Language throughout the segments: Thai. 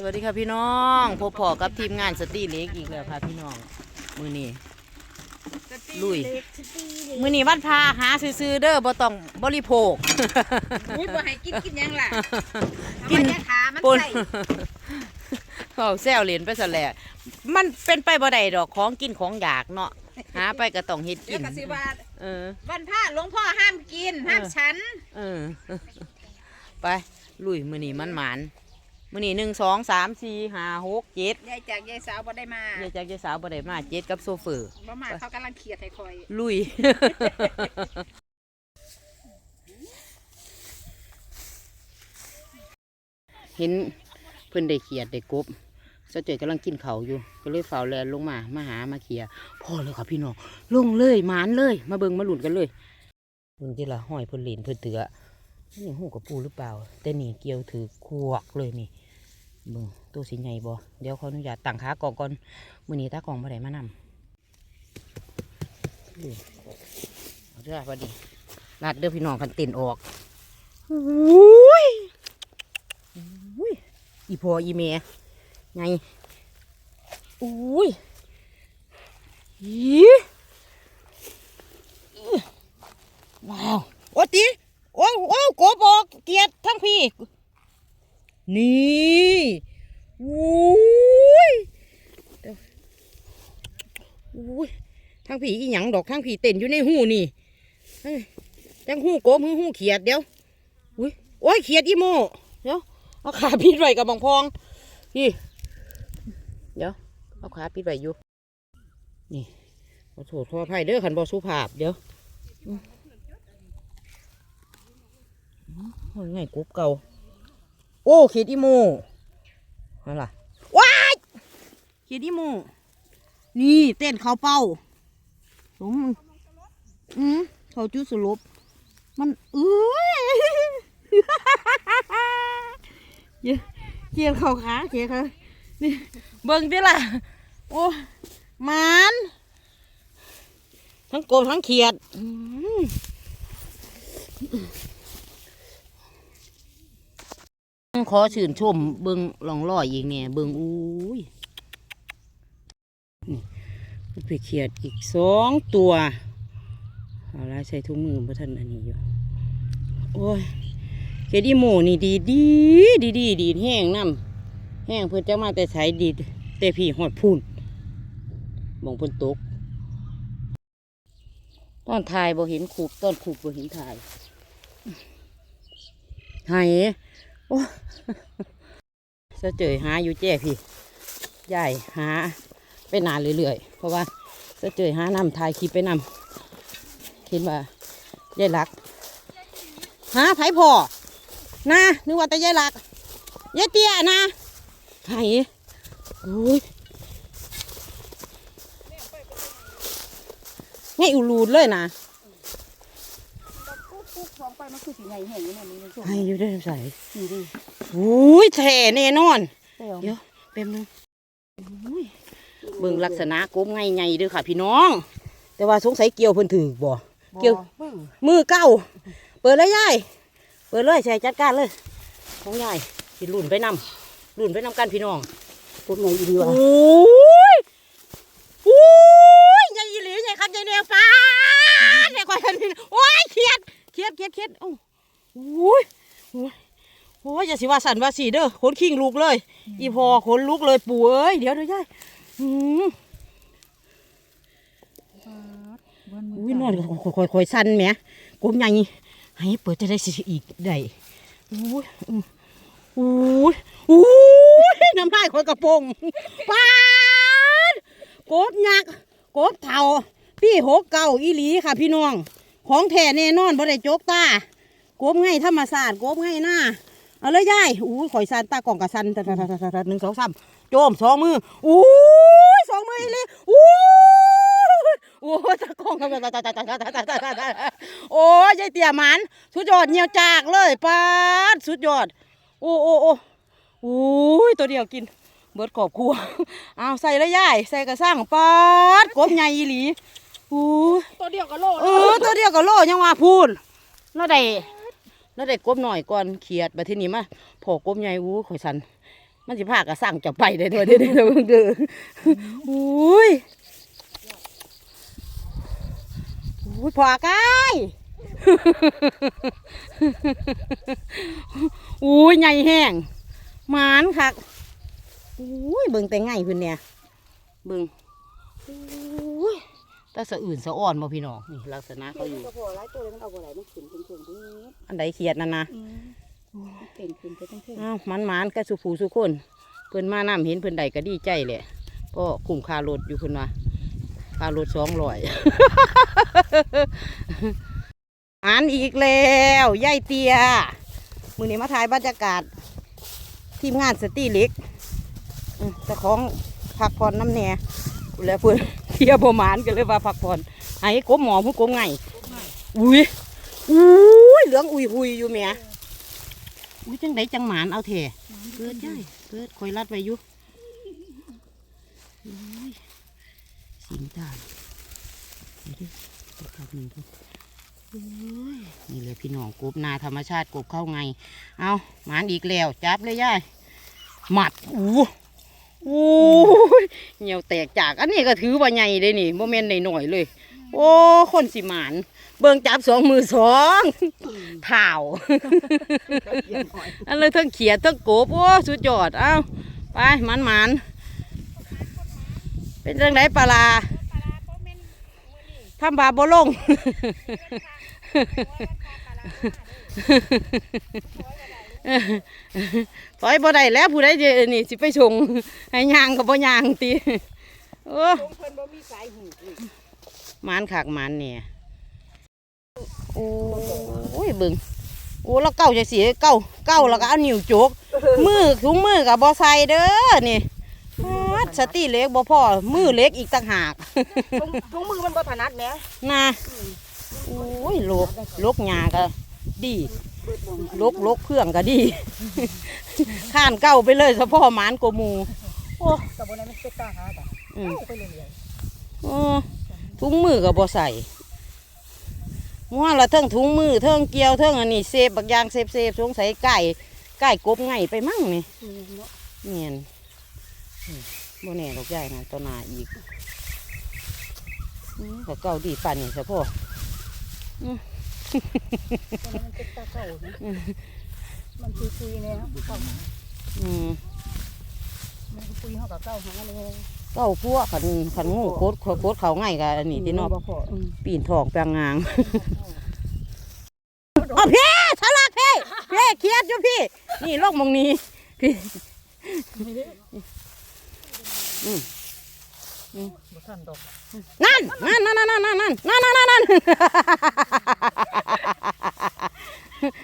สวัสดีค่ะพี่น้องพบพอกับทีมงานสตรีเล็กอีกแล้วค่ะพี่น้อง มือนี้ลุย มือนี้วันพาหาซื้อๆเด้อบ่ต้องบริโภคอุ้ยบ่ให้กินกินหยังล่ะกินเอาไว้ขามันปนใส่เอาแซวเล่นไปซะแหละมันเป็นไปบ่ได้ดอกของกินของอยากเนาะหาไปก็ต้องเฮ็ดเดี๋กิยวนก็สิว่าเออวันพระหลวงพ่อห้ามกินห้ามฉัน เออ ไปลุยมือนี้มันหมาน มือนี้หนึ่งสองสามสี่ห้าหกเจ็ดยายจากยายสาวบ่ได้มายายจากยายสาวบ่ได้มาเจ็ดกับโซเฟอร์ บ่มาเขากำลังเครียดให้คอยลุย เห็นเพิ่นได้เขียดได้กบเสาเจยกำลังกินเขาวอยู่ ก็เลยเฝ้าแลนลงมา มาหามาเขียพอเลยค่ะพี่น้อง ลงเลยหมานเลย มาเบิงมาหลุดกันเลยเบิ่งที่ละห้อยเพิ่นเหรียญเพิ่นเตือ นี่หูกับปูหรือเปล่า แต่นี่เกี่ยวถือขวกเลยนี่เบิ่งตัวสีใหญ่บ่เดี๋ยวขออนุญาตตั้งขากองก่อนมื้อนี้ตากองบ่ได้มานำเอาเด้อพอดีลาดเด้อพี่น้องคันเต้นออกอุ้ยอุ้ยอีพออีเมยไงอุ้ยอีว้าว โอ้ตีโอ้โอ้ นี่อุ้ยเดี๋ยวุ้ยทางผีอีหยังดอกทางผีเต้นอยู่ในหูนี่ยจังหูโกมหูหูเขียดเดี๋ยวอุ้ยโอ้ยเขียดอีโมเดี๋ยวเอาขาปิดไว้กับบองพองพี่เดี๋ยวเอาขาปิดไว้อยู่นี่ขอโทษขออภัยเด้อขันบอสุภาพเดี๋ยวอืมอืมโอ้ย ไงกุ๊บเก่า โอ้เขียดอีโมอะไรล่ะว้ายเขียดอีโมนี่เต้นเขาเป้าสมมึงอืมเขาจุดสรุปมันเอ้ยเยเจียนเขาขาเจียเขานี่เบิ่งดิล่ะ โอ้มันทั้งโกบทั้งเขียดอืม ขอชื่นชมเบิ่งลองลอยอีกเนี่ยเบิ่งอุ้ยไปเขียดอีกสองตัวเอาละใส่ถุงมือพระท่านอันนี้อยู่โอ้ยเขียดอีโมนี่ดีดีดีดีดีแห้งน้ำแห้งเพื่อจะมาแต่ใช้ดีแต่พี่หอดพูนมองเพิ่นตกตอนถ่ายบ่เห็นขูบตอนขูบบ่เห็นถ่ายหาย โอ้เสเจยหาอยู่แจ้พี่ยายหาไปนานเรื่อยๆ เพราะว่าจะเจอหานำถ่ายคลิปไปนำคิดว่ายายหลัก หาไผพอนะนึกว่าแต่ยายหลักยายเตี้ยนะไผโอ้ยไงอุลูดเลยนะ ปุ๊บปุ๊บของไปมันคือสิใหญ่แห้งอยู่นั่นนี่มันช่วงให้อยู่ได้ใส่นี่ดิโอ้ยแท่แน่นอนเดี๋ยวเดี๋ยวแป๊บนึงโอ้ยเบิ่งลักษณะกบไงไงเด้อค่ะ พี่น้อง แต่ว่าสงสัยเกี่ยวเพิ่นถือบ่เกี่ยวเบิ่งมือเก้าเปิดเลยยายเปิดเลยใส่จัดการเลยของยายสิรุ่นไปนำรุ่นไปนำกันพี่น้องปุ๊บใหญ่ดีโอว่ะ้ยโอ้ยยายอีหลียายครับยายแนวฟ้าเนี่ยก่อนนี่โอ้ยเครียดเค รียดเครียดเครียดโอ้โอ้ยโอ้ยโอ้ยอย่าสิว่าสันว่าสีเด้อขนขิงลุกเลย อีพอขนลุกเลยปู่เอ้ยเดี๋ยวเดี๋ยวยายอืมอุ้ยนอนคอยคอยๆๆสั่นแหมกลมใหญ่ให้เปิดจะได้สิอีกได้โอ้ยอืมโอ้ยโอ้ยน้ำลายคอยกระโปรงป้าดโกบยักษ์โกบเท่าพี่หกเก่าอีหลีค่ะพี่น้อง ของแท้แน่นอนบริด้จกตาโกบง่ายธรรมศาสตร์โกบง่ายหน้าเอาเลยยายอู้ข่อยสันตากล่องกับสันหนึ่งสองสามโจมสองมืออู้สองมือเลยอู้โอ้ตะกองกันโอ้ยายเตี่ยมันสุดยอดเหี่ยวจากเลยป้าสุดยอด โอ้โอ้โอ้โอ้ยตัวเดียวกิน เบิดกรอบครัวเอาใส่เลยยายใส่กระสร้างป้ากบใหญ่อีหลี อู้ยตัวเดียวก็โลเออตัวเดียวก็โลยังว่าพูนแล้วได้แล้วได้กบหน่อยก่อนเขียดบัดทีนี้มาพอกบใหญ่อู้ข่อยสันมันสิพาก็สั่งจะไปได้ด้วยเด้อเด้อเบิ่งเด้ออุ้ยอุ้ยพออากายอุ้ยใหญ่แห้งหมานคักอุ้ยเบิ่งแต่ไงเพิ่นเนี่ยเบิ่งอุ้ย แต่สะอื่นสะอ่อนบ่พี่น้องนี่ลักษณะเขาอยู่ก็พอหลายตัวเลยมันเอาบ่ไหลมันขึ้นขึ้นขึ้นตรงนี้อันใดเขียดนั่นนะเก่งขึ้นไปตั้งขึ้นอ้าวมันหมานก็สุผูสุคนเพิ่นมาน้ำเห็นเพิ่นใดก็ดีใจแหละก็คุ้มค่ารถอยู่เพิ่นว่าค่ารถสองร้อยอ่านอีกแล้วยายเตียมือนี้มาถ่ายบรรยากาศ ทีมงานสตีเล็กอืมเจ้าของพักผ่อนน้ำแหน่แล้วเพื่อน เทียบหมานกันเลยว่าพักผ่อนให้กบหมอผู้กบไงอุ้ยอุ้ยเหลืองอุ้ยหุยอยู่แม่อุ้ยจังไดจังหมานเอาแถ่เกิดได้เกิดคอยรัดไว้อยู่สิงตาดี๋ยวดิเดี๋ยวครับหนึ่งตัวนี่เลยพี่น้องกบนาธรรมชาติกบเข้าไง เอาหมานอีกแล้ว จับเลยย่ายหมัดอู้ อู้ยเหี่ยวแตกจาก อันนี้ก็ถือว่าใหญ่เลยนี่โมเมนต์หน่อยๆเลย โอ้ คนสิหมาน เบิ่งจับสองมือสองเท้าอันเลยทั้งเขียดทั้งโกบโอ้สุดยอด เอ้า ไปหมันหมันๆเป็นเรื่องไหนปลาลาทำบาบ่ลง ถอยบ่ได้แล้วผู้ใดจะนี่สิไปชงให้ย่างก็บ่ย่างติโอ้ตรงเพิ่นบ่มีสายหูอีกหมานขากหมานเนี่ยโอ้ยเบิ่งโอ้แล้วเก้าจะเสียเก้าเก้าแล้วก็เอานิ้วโจกมือถุงมือกับบ่ใส่เด้อนี่ฟาดสติเล็กบ่พอมือเล็กอีกต่างหากถุงถุงมือมันบ่ถนัดแหมนะโอ้ยโลกโลกหญ้าก็ดีเบิดบ่ ลกลกเครื่องก็ดี ข้านเก้าไปเลยเฉพาะหมานกว่าหมูกับบ่ได้มันเป็นตาหาจ้ะอืมเอาไปเรื่อยเออถุงมือก็บ่ใส่มัวละเทิงถุงมือเทิงเกี่ยวเทิงอันนี้เซฟบักอยางเซฟเซฟสงสัยไก่ไก่กบไงไปมั่งนี่ๆอืมเนาะเนียนอืมบ่แน่ดอกใหญ่นะตัวหนาอีกอืมก็เก่าดีปั่นนี่เฉพาะ แต่มันเป็นตาเก่านะมันคุยๆเนี่ยเข้ามาอืมมันคุยเฮากับเก่าหาเลยเก้าพวกขันขันงูโคตรโคตรเขาง่ายกับอันนี้ที่เนอกบ่พออืมปีนทองแปลงงางอ๋อพี่สลักพี่พี่เครียดอยู่พี่ นี่โลกมองนี้พี่บ่ทันดอก นั่นนั่นนั่นนั่นนั่นนั่นนั่นนั่นนั่นนั่น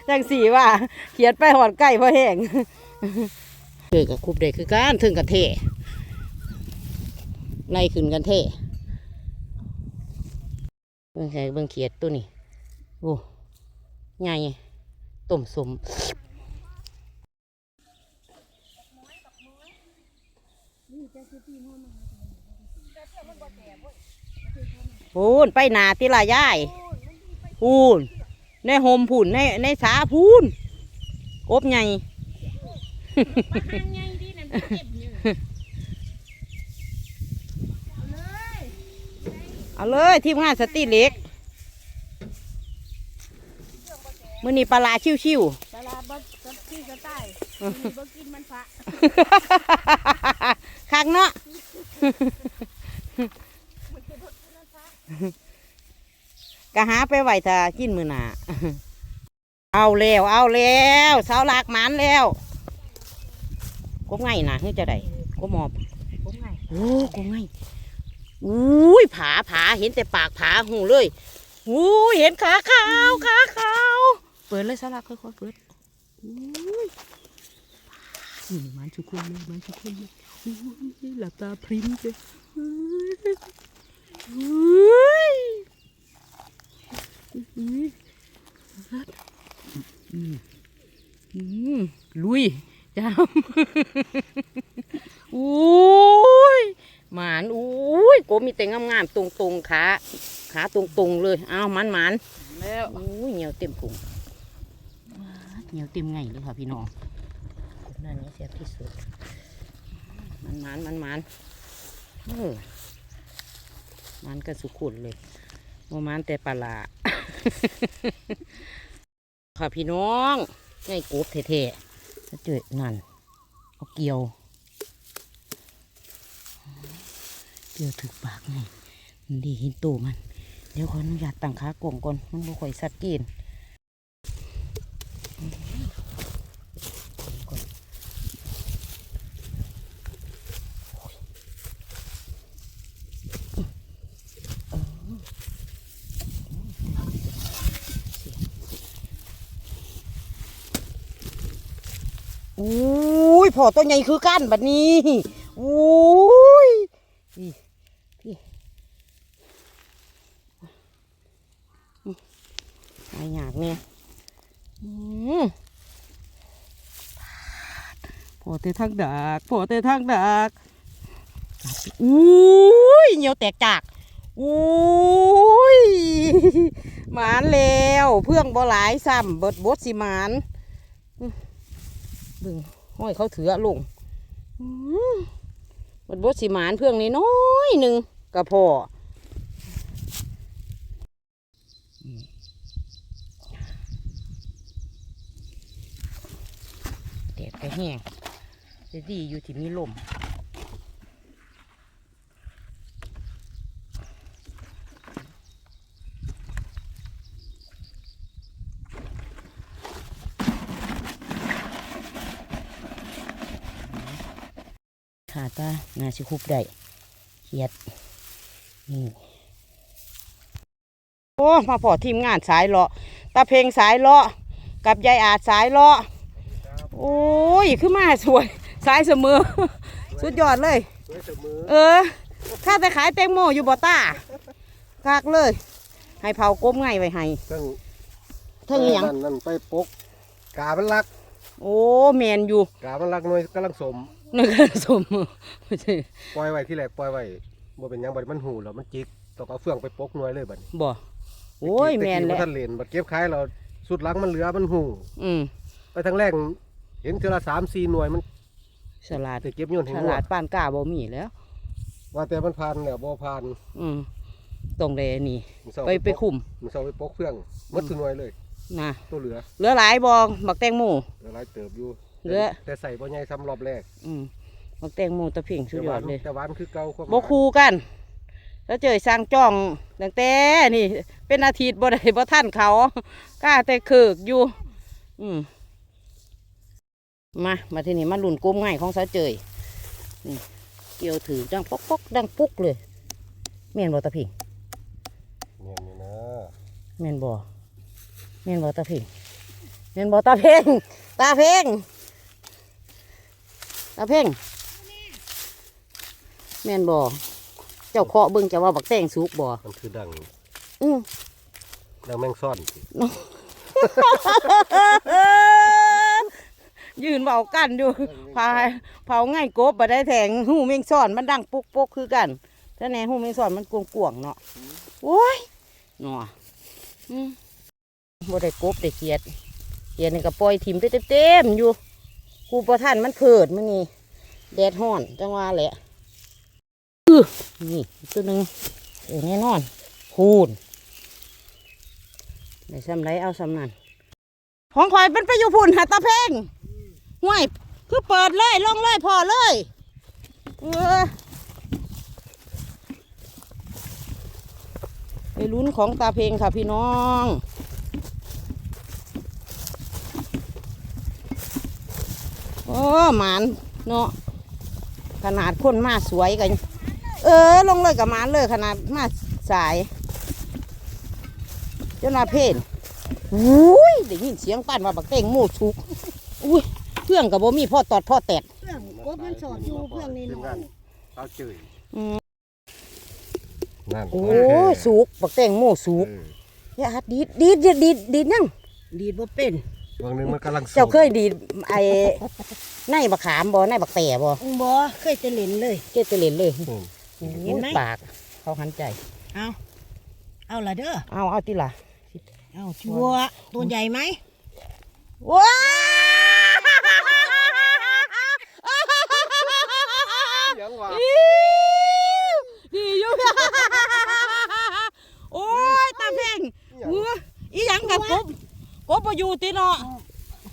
จังสีว่าเขียดไปหอดไก่พอแห้งเจอกับคุบเด็กคือการถึงกันเทไล่ขึ้นกันเทเบิ่งใส่เบิ่งเขียดตัวนี้โอ้ใหญ่ต้มสม พูนไปหนาติลายายพูนในโฮมพูนในในสาพูนกบใหญ่เอาเลยทีมงานสตีเล็กมือนี้ปลาร้าชิวปลาร้าบ่กับที่สไตล์บ่กินมันฝะๆคักเนาะ ก็หาไปไหวถ้ากินมือหนาเอาแล้ว เอาแล้วสาวหลากหมันแล้วกบไงนะนี่จะได้กบหมอบผมไงโอ้กบไงอุ้ยผาผาเห็นแต่ปากผาหูเลยอุ้ยเห็นขาขาวขาขาวเปิดเลยสาวหลากค่อยๆเปิดอุ้ยนี่มันทุกคนเลยมันทุกคนเลยอุ้ยหลับตาพริ้มเลยอุ้ยอุ้ยอืมอืม ลุยจามอุ้ยหมานอุ้ยโกมีแต่งามๆตรงๆขาขาตรงๆเลยเอามันมันๆแล้วอุ้ยเหนียวเต็มพุงเหนียวเต็มไงเลยค่ะพี่น้องนั่นนี่เสียบที่สุดมันมันมันมันเออ มันกันสุขุนเลยโมมันแต่ปลาร้าค่ะพี่น้องไงกบเท่ๆถ้าเจอนั่นเอาเกี่ยว เกี่ยวถึกปากไงดีเหินตูมัน เดี๋ยวขออนุญาตตั้งขากล่องก่อน มันบ่ค่อยสัดเกณฑ์อุ้ย พอตัวใหญ่คือกันบัดนี้อุ้ยพี่พี่ไอ้หยากเนี่ยอืมพอเตะทางดักพอเตะทางดักอุ้ยเหนียวแตกจากอุ้ยหมานแล้วเพื่องบ่หลายซ้ำเบิดบดสิหมานบึง ห้อยเขาเถือลงอื้อมันบดสีหมานเพื่องนี้น้อยหนึ่งกระพอแดดก็แห้งจะดีอยู่ที่มีลม น่าสิคุบได้เขียดนี่โอ้มาพอทีมงานสายเลาะตาเพลงสายเลาะกับยายอาจสายเลาะโอ้ยขึ้นมาสวยสายเสมอ สุดยอดเลยสวยเสมอเออ ถ้าแต่ขายแตงโมอยู่บ่ต้าคักเลย ให้เผาก้มง่ายไว้ให้ซึ่งเท่งอหยังนั่นนั่นไปปกกามันรัก โอ้แมนอยู่ กามันรักหน่วยกำลังสม นึกว่าสมไม่ใช่ปล่อยไว้ที่แรกปล่อยไว้บ่เป็นหยังบัดมันหูแล้วมันจิกต้องเอาเฟืองไปปกหน่วยเลยบัดนี้บ่โอ้ยแมนตะแหกี้ล้วบ่ทันเล่นบัดเก็บขายเราสุดหลังมันเหลือมันหูอืมไปทางแรกเห็นเทือละ3 4หน่วยมันฉลาดจะเก็บโยนให้ฉหมลาดดปานกล้าบ่มีแล้ว ว่าแต่มันผ่านแล้วบ่ผ่านอืมตรงเลยนี่ มันเซาไปไปปกคุมมันเซาไปปกเฟืองหมดทุกหน่วยเลยนะตัวเหลือเหลือหลายบองบักแตงโมเหลือหลายเติบอยู่ เหลือแต่ใส่บ่ใหญ่ซ้ำรอบแรกอืมบักแตงโมตะเพ่งสุดยอดเลยแต่หวานคือเก่าความหบ่วานคู่กัน แล้วเจอสร้างจ้องตั้งแต่นี่ เป็นอาทิตย์บ่ได้บ่ท่านเขากล้าแต่เคิกอยู่ อืมมามาที่นี่มาลุ่นกลมง่ายของสาวเจยนี่เกี่ยวถือดังป๊อกป๊อกดังปุ๊กเลยแม่นบ่ตะเพ่งเนี่ยนี่นะแม่นบ่แม่นบ่ตาเพ่งแม่นบ่ตาเพ่งตาเพ่ง ตาเพ่งแม่นบ่เจ้าเคาะเบิ่งจะว่าบักแตงสุกบ่มันคือดังอือดังแมงซ่อนสิยืนเบากันอยู่พาเผาง่ายกบบ่ได้แทงหูเมงซ่อนมันดังปุกปุกคือกันถ้าแน่หูเมงซ่อนมันกวงกวงๆเนาะโอ้ยหนัวอืมบ่ได้กบได้เขียดเขียดนี่ก็ปล่อยถิ่มไปเต็มๆอยู่ ครูประท่านมันเผิดมันนี่แดดห้อนจังว่าแหละอื้อนี่ตัวหนึ่งเออแน่นอนคูณได้ซ้ำไรเอาซ้ำนั่นของข่อยเป็นไปอยู่พุ่นหาตาเพ่งห่วยคือเปิดเลยล่องเลยพอเลยเออไปลุ้นของตาเพลงค่ะพี่น้อง อ้หมานเนาะขนาดคนมาสวยกัน เออ ลงเลยกับหมานเลยขนาดมาสายเจ้าหน้าเพนอุ้ยได้ยินเสียงปั้นว่าบักเต้งหมูชุกอุ้ยเครื่องกับบ่มีพ่อตอดพ่อแตดเพื่อนกบมันสอดอยู่เพื่อนนี่ทีมน้งาอนยเอาเจยอืมนั่นโอ้ยสุกบักเต้งหมูสุกเอออย่าหัดดีดดีดดีดดีดดีดยังดีดบ่เป็น บางหนึงมันกำลังเจ้าเคยดีดไอ้ในบักขามบ่ในบักแต่บ่อุ้งบ่เคยจะเล่นเลยเจ็ดจะเล่นเลยอืมโอ้เห็นไหมยปากเขาหันใจเอาเอาละเด้อเอาเอาติล่ะเอาชัวร์ตัวใหญ่ไหมว้าบ่ อยู่ติเนาะ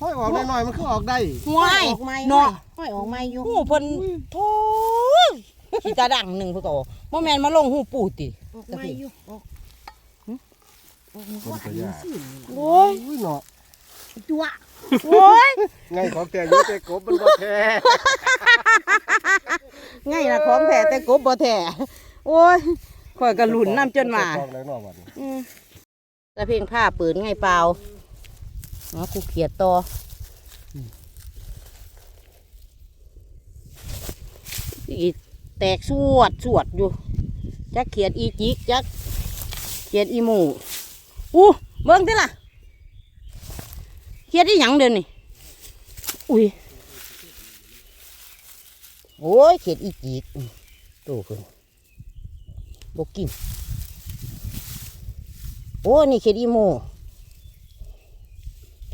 ห้อยออกน้อยๆมันคือออกได้ห่วยออกไม้เนาะห้อยออกไม้อยู่หูเพิ่นโธ่ขี้ตาดังหนึงเพิ่นก็ออกบ่แม่นมาลงหูปูติ ออกไม้อยู่ออกออกต้นกระยาโอ้ยอุ้ยเนาะจั่วโอ้ยไงของแท้อยู่แต่กบมันบ่แท้ไงล่ะของแท้แต่กบบ่แท้โอ้ยข่อยก็หลุนน้ำจนมาออกแล้วเนาะวันนี้ อืมแต่เพียงผ้าปืนไงเปล่า เนาะกูเขียดต่ออีแตกสวดสวดอยู่จักเขียดอีจิกจักเขียดอีหมูอู้เบิ่งติล่ะเขียดอีหยังเดินนี่อุ้ยโอ้ยเขียดอีจิกอืมโตขึ้นบกินโอ้นี่เขียดอีโม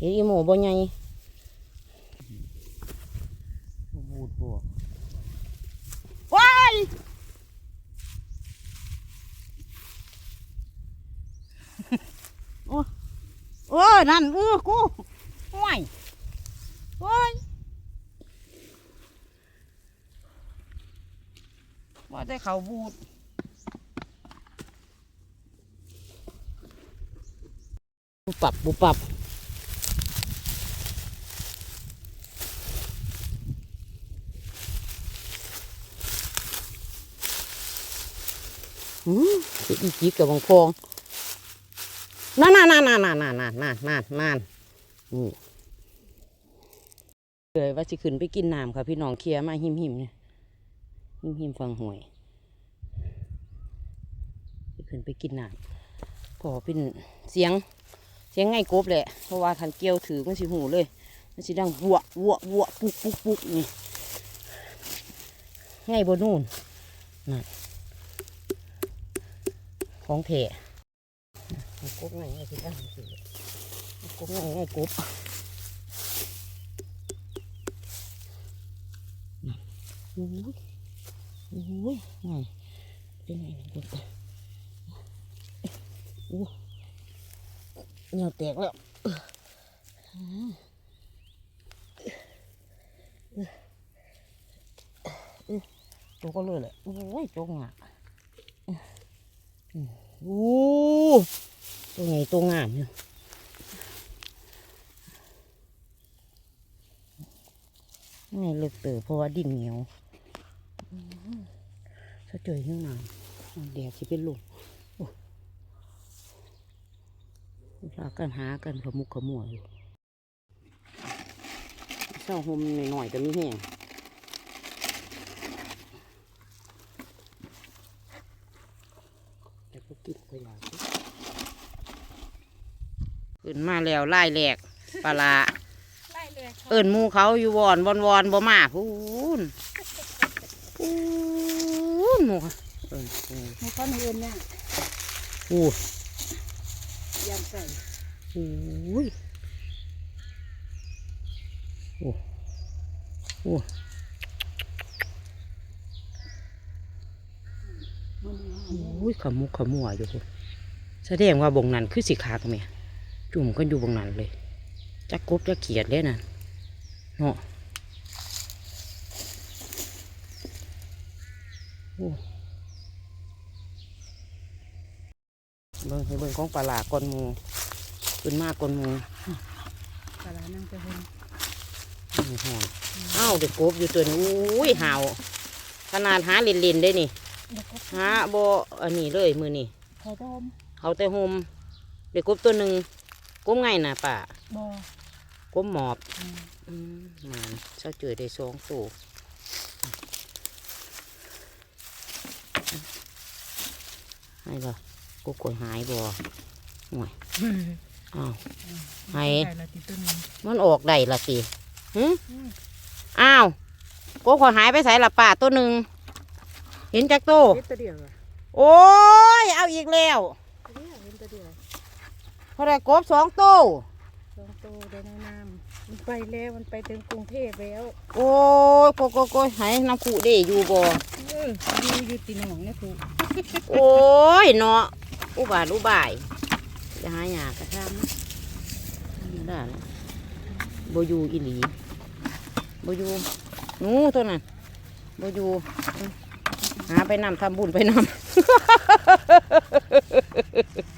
เขียดอีโมบ่ใหญ่บูดบ่ว้ายโอ้โอ้ยนั่นเออกูห่วยโอ้ยว่าได้เขาบูดบุปรับบุปรับ อืมสิอีจีกับบางพองนั่นนั่นนั่นนั่นนั่นนั่นนั่นนั่นนั่นนั่นนี่เลยว่าสิขึ้นไปกินน้ำค่ะพี่น้องเคลียร์มาหิมหิมเนี่ยหิมหิมฟังหวยสิขึ้นไปกินน้ำพอเป็นเสียงเสียงไงกบแหละเพราะว่าทันเกี่ยวถือมันสิหูเลยมันสิดังวัววัววัวปุกปุกปุกนี่ไงบนนู่นนั่น ของแท้กบไงไงสิดังสิกุ๊บไงไงกบนั่นโอ้ยโอ้ยไงเป็นไงกุ๊บโอ้เหนียวแตกแล้วโจกก็เลยแหละโอ้ยโจกงะ โอ้ตัวไงตัวงามเนี่ยไงเลือกเต๋อเพราะว่าดินเหนียวถ้าเจอข้างน้าแดดที่เป็นลมโอ้ลากันหากันขมุกขมัวอยู่เศร้าหมหน่อยๆก็มีแห้ง แต่ก็กินไปแล้วขึ้ นมาแล้วไล่แหลกปลาร้าไล่เลยเอิญมูเขาอยู่วอนวอนวอนบ่มาพูนพูนหมูค่ะเอิญพูนมันก้อนเงินเนี่ยพูนยำใส่โอ้ยโอ้โอ้โอ้ยขมุกขมัวอยู่พุ่นแสดงว่าบงนั้นคือสิขากันไหม จุ่มกันอยู่บงนั้นเลยจักกบจักเขียดเลยน่ะเนาะโอ้เบิ่งให้เบิ่งของปลาหลาก่อนหมูขึ้นมากก่อนหมูปลาร้านั่งจะเห็นนี่ห่อนอ้าวเด็กกบอยู่ตัวนี้อุ้ยห่าวขนาดหาเล่นๆได้นี่เด็กก็หาบ่อันนี้เลยมือนี่ไข่ต้มเขาแต่โฮมเด็กกบตัวหนึ่ง กบไงน่ะป่าบ่กบหมอบอืมอืมหมันเช้าเจอได้สองตัวให้บ่กบกดหายบ่ห่วยอ้าวหายไข่ละติดตัวหนึงมันออกได้ละสิหึอ้าวกบขอยหายไปใส่ละป่าตัวหนึ่งเห็นจักโตวเห็นตัวเดียวอะโอ้ย เอาอีกแล้ว ตัวเดียวเห็นตัวเดียว เพราะได้กบสองตัวสองตัวได้ในน้ำมันไปแล้วมันไปถึงกรุงเทพแล้ว โอ้ยโกโกโกยหายน้ำขู่เด้อยู่บ่เอออยู่อยู่ตีหนองเนี่ยครูโอ้ยเนาะอุบาทอุบายจะหาหยากระทำอืมได้แล้วโบอยูอีหลีโบอยูหนูตัวนั้นโบอยูหาไปนำทำบุญไปนำโ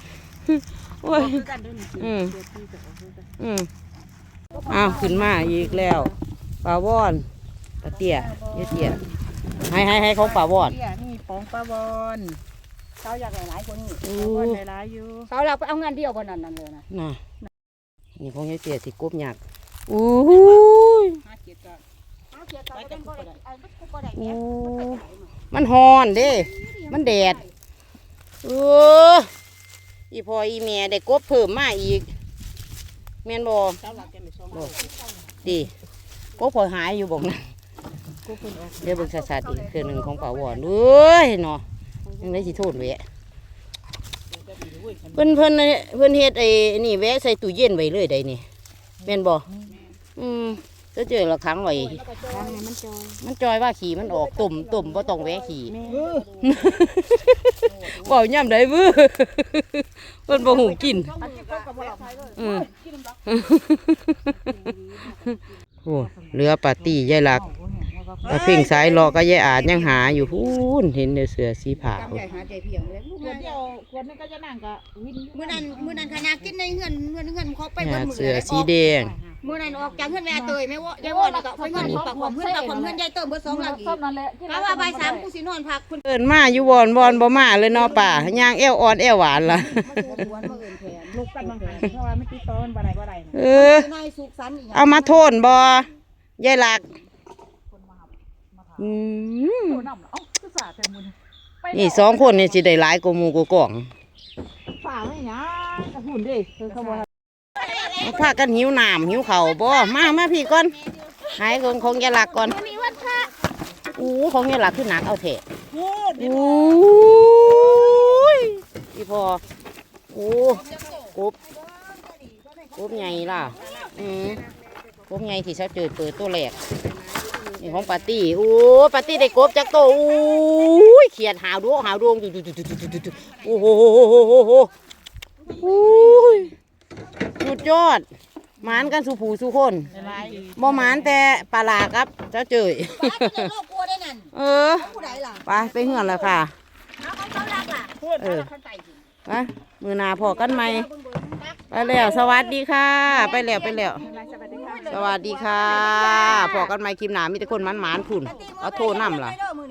อ้ยคือกันเด้วยนี่อืมเดี๋ยวพี่จะเอาไปกันอืมอ้าวขึ้นมาอีกแล้วปลาวอนปลาเตี้ยเยเตี้ยให้ให้ให้เขาปลาวอนเตี้ยนี่ปองปลาบอนเขาอยากหลายๆคนนี่โอ้ปลาบอนหลายๆอยู่เขาอยากไปเอางานเดียวบนนั้นนั่นเลยนะน่ะนี่ของเยเตี้ยสิกบหยักอู้ยห้าเจ็ดก็ห้าเจ็ดก็เป็นบ่ได้ไอ้มันก็บ่ได้โอ้เนี่ยมันฮอนเด้ มันแดดเออ อีพออีแม่ได้กบเพิ่มมาอีกแม่นบ่เจ้าหลักแกไม่ชมบ่ดีกบพอหายอยู่บ่นะกูเพิ่นออกเดี๋ยวเบิ่งสัดๆอีกเครื่องหนึงของป่าวอนเอ้ยเนาะยังได้สิโทษแวะเพิ่นเพิ่นเพิ่นเฮ็ดไอ้นี่แวะใส่ตู้เย็นไว้เลยได้นี่แม่นบ่อืม ก็เจอละครั้งไว้ทางนี้มันจอยมันจอยว่าขี่มันออกตุ่มตุ่มบ่ต้องแวะขี่แม่เว้าย่ำได้บื้อเพิ่นบ่หูกินอันนี้ก็กับบ่ได้เลยอืมโอ้เรือปาร์ตี้ยายหลัก ตาเพ่งสายรอก็ยายอาจยังหาอยู่พูนเห็นเด้อเสือสีผาจำใหญ่หาใจเพียงเลยเดี๋ยวเดียวควรนึงก็จะนั่งก็วินมื่อนั้นมื่อนั้นขนาดกินในเงินเงินเงินเขาไปหเบิน้าดมือเสือสีแดงมื่อนั้นออกจากเงินแม่เตยไม่ว่ายายว่าแล้วก็ไปเงินปากความเงินปากความเงินยายเติมเบิดสองหลังอีกต้มนั่นแหละกะว่าใบายสามกูสินอนพักคุณเอินมาอยู่บอนบอนบ่มาเลยเนาะป่าย่างแอวอ่อนแอวหวานล่ะวนมาเอินแทนลูกกันบางหันเพราะว่าไม่ติดต้นบ่ได้บ่ได้เออนายสุขสันต์อีกเอามาโทนบ่ยายหลัก อืมโอ้น้ำเอ้าคือสาแต่มุนนี่สองคนนี่สิได้หลายกว่าหมู่กว่ากล่องฝ่าไม่หยังกระหุ่นดิคือเขาบอกมาพากันหิวน้ำหิวข้าวบ่มามาพี่ก่อนหายของของยายหลักก่อนอู้ของยายหลักคือหนักเอาเถอะพูดโอ้ยพี่พอโอ้กบกบใหญ่ล่ะอืมกบใหญ่ที่เขาเจอเปิดตัวแรก นี่ของปาร์ตี้โอ้ปาร์ตี้ได้กบจากโตวโอ้ยเขียดหาวดวงหาวดวงจุดจุดจุดจุดจุดจุดโอ้โหโอ้ยสุดยอดหมานกันสุผูสุคนบ่หมานแต่ปลาลาครับ เจ้าเจยโลกกลัวได้นั่นเออผู้ใดล่ะไปไปเหือนแล้วค่ะเอาเขาเขารักล่ะเออไปมือหนาพอกันไหมไปแล้วสวัสดีค่ะ ไปแล้วไปแล้ว สวัสดีค่ะพอกันไหมคลิปหนามีแต่คนมันหมานๆผุ่นเอาโทรนำล่ะมื